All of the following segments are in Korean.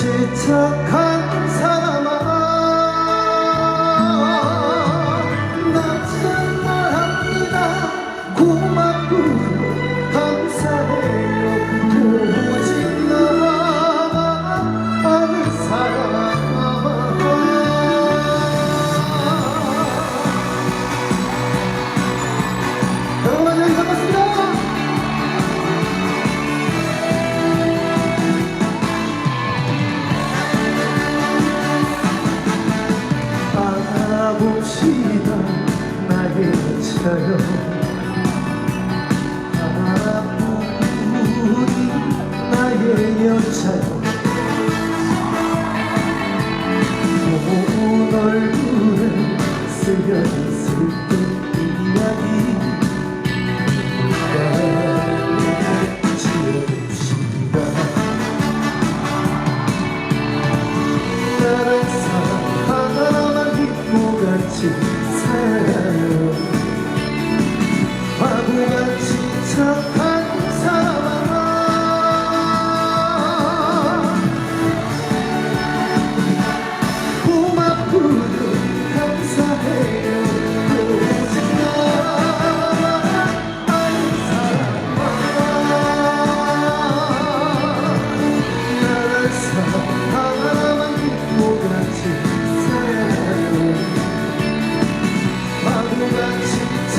바보같이 착한 사 차요. 하나뿐인 나의 여차요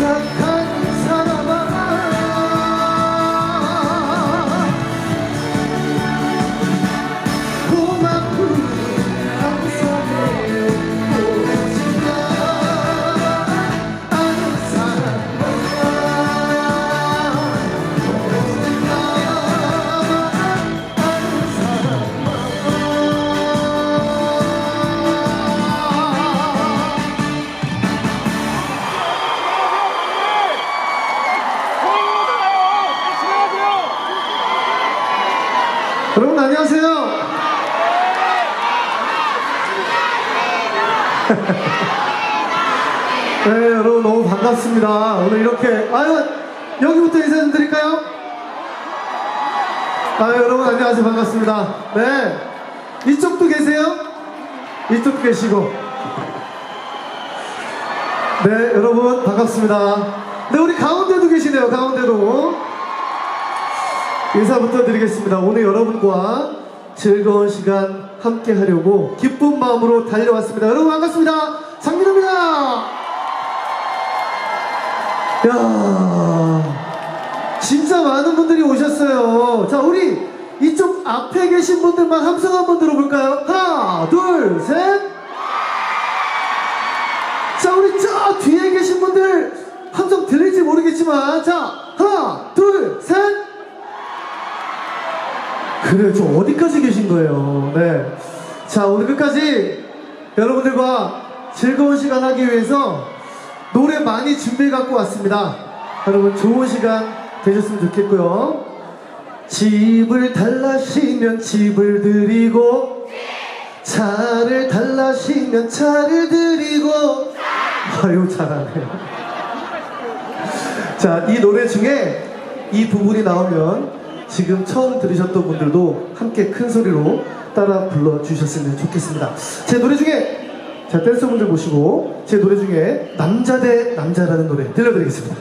바 안녕하세요. 네, 여러분 너무 반갑습니다. 오늘 이렇게 아유 여기부터 인사 좀 드릴까요? 아 여러분 안녕하세요 반갑습니다. 네 이쪽도 계세요? 이쪽도 계시고 네 여러분 반갑습니다. 네 우리 가운데도 계시네요 가운데도 인사부터 드리겠습니다. 오늘 여러분과 즐거운 시간 함께 하려고 기쁜 마음으로 달려왔습니다. 여러분 반갑습니다. 장민호입니다. 야, 진짜 많은 분들이 오셨어요. 자, 우리 이쪽 앞에 계신 분들만 함성 한번 들어볼까요? 하나, 둘, 셋. 자, 우리 저 뒤에 계신 분들 함성 들릴지 모르겠지만, 자, 하나, 둘, 셋. 그래요. 저 어디까지 계신 거예요? 네. 자, 오늘 끝까지 여러분들과 즐거운 시간 하기 위해서 노래 많이 준비해 갖고 왔습니다. 여러분 좋은 시간 되셨으면 좋겠고요. 집을 달라시면 집을 드리고 차를 달라시면 차를 드리고 아유 잘하네요. 자, 이 노래 중에 이 부분이 나오면 지금 처음 들으셨던 분들도 함께 큰 소리로 따라 불러주셨으면 좋겠습니다. 제 노래 중에 자 댄서분들 모시고 제 노래 중에 남자 대 남자라는 노래 들려드리겠습니다.